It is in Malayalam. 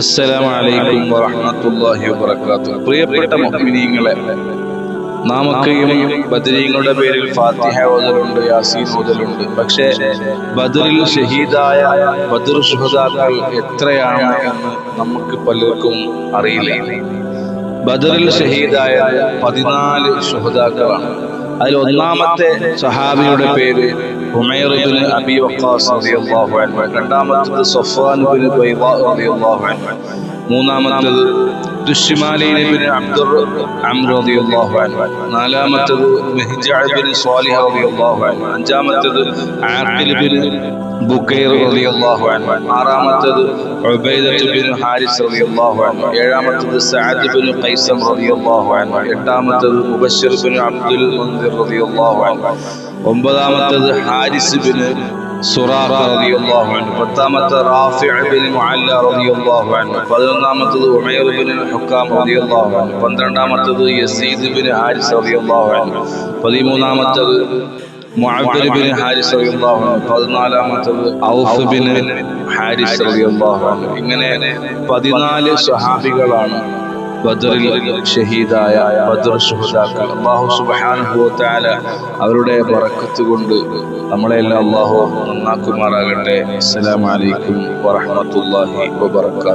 അസ്സലാമു അലൈക്കും വറഹ്മത്തുള്ളാഹി വബറകാതുഹു. പ്രിയപ്പെട്ട മുഅ്മിനീങ്ങളെ നാമൊക്കെയും ബദരീങ്ങളുടെ പേരിൽ ഫാത്തിഹ ഓതലുണ്ട് യാസീൻ ഓതലുണ്ട്. പക്ഷേ ബദറിൽ ഷഹീദായ ബദർ ഷുഹദാക്കൾ എത്രയാണ് എന്ന് നമുക്ക് പലർക്കും അറിയില്ല. ബദറിൽ ഷഹീദായ പതിനാല് ഷുഹദാക്കളാണ് അതിൽ ഒന്നാമത്തെ സഹാബിയുടെ പേര് അബി രണ്ടാമത്തേത് റളിയല്ലാഹു അൻഹു. മൂന്നാമത്തേത് ദുശ്മാലീൻ ഇബ്നു അബ്ദുർ അൻഹു. നാലാമത്തേത് മെഹ്ജഅ ഇബ്നു സ്വാലിഹ് റളിയല്ലാഹു അൻഹു. അഞ്ചാമത്തേത് ആഖിൽ ഇബ്നു ബുക്കൈർ റളിയല്ലാഹു അൻഹു. ആറാമത്തേത് ഉബൈദത്ത് ബിൻ ഹാരിസ് റളിയല്ലാഹു അൻഹു. ഏഴാമത്തേത് സഅദ് ബിൻ ഖൈസം റളിയല്ലാഹു അൻഹു. എട്ടാമത്തേത് മുബശ്ശിർ ബിൻ അബ്ദുൽ മുൻദിർ റളിയല്ലാഹു അൻഹു. ഒമ്പതാമത്തേത് ഹാരിസ് ബിൻ സുറാറ റളിയല്ലാഹു അൻഹു പത്താമത്തെ റാഫിഅ ബിൻ മുഅല്ല റളിയല്ലാഹു അൻഹു പതിനൊന്നാമത്തേത് ഉമൈർ ബിൻ ഹുക്കാം റളിയല്ലാഹു അൻഹു പന്ത്രണ്ടാമത്തേത് യസീദ് ബിൻ ഹാരിസ് റളിയല്ലാഹു അൻഹു പതിമൂന്നാമത്തേത് മുഅബ്ബർ ബിൻ ഹാരിസ് റളിയല്ലാഹു അൻഹു പതിനാലാമത്തേത് ഔഫ് ബിൻ ഹാരിസ്. റളിയല്ലാഹു അൻഹു. ഇങ്ങനെ പതിനാല് സ്വഹാബികളാണ് ബദറിൽ ഷഹീദായ ബദർ ഷുഹദാക്കൾ വ തആല അവരുടെ പറക്കത്ത് കൊണ്ട് നമ്മളെല്ലാം അള്ളാഹു നന്നാക്കുമാറാകട്ടെ. അസ്സലാമു അലൈക്കും വറഹ്മത്തുള്ളാഹി വബറകാതുഹു.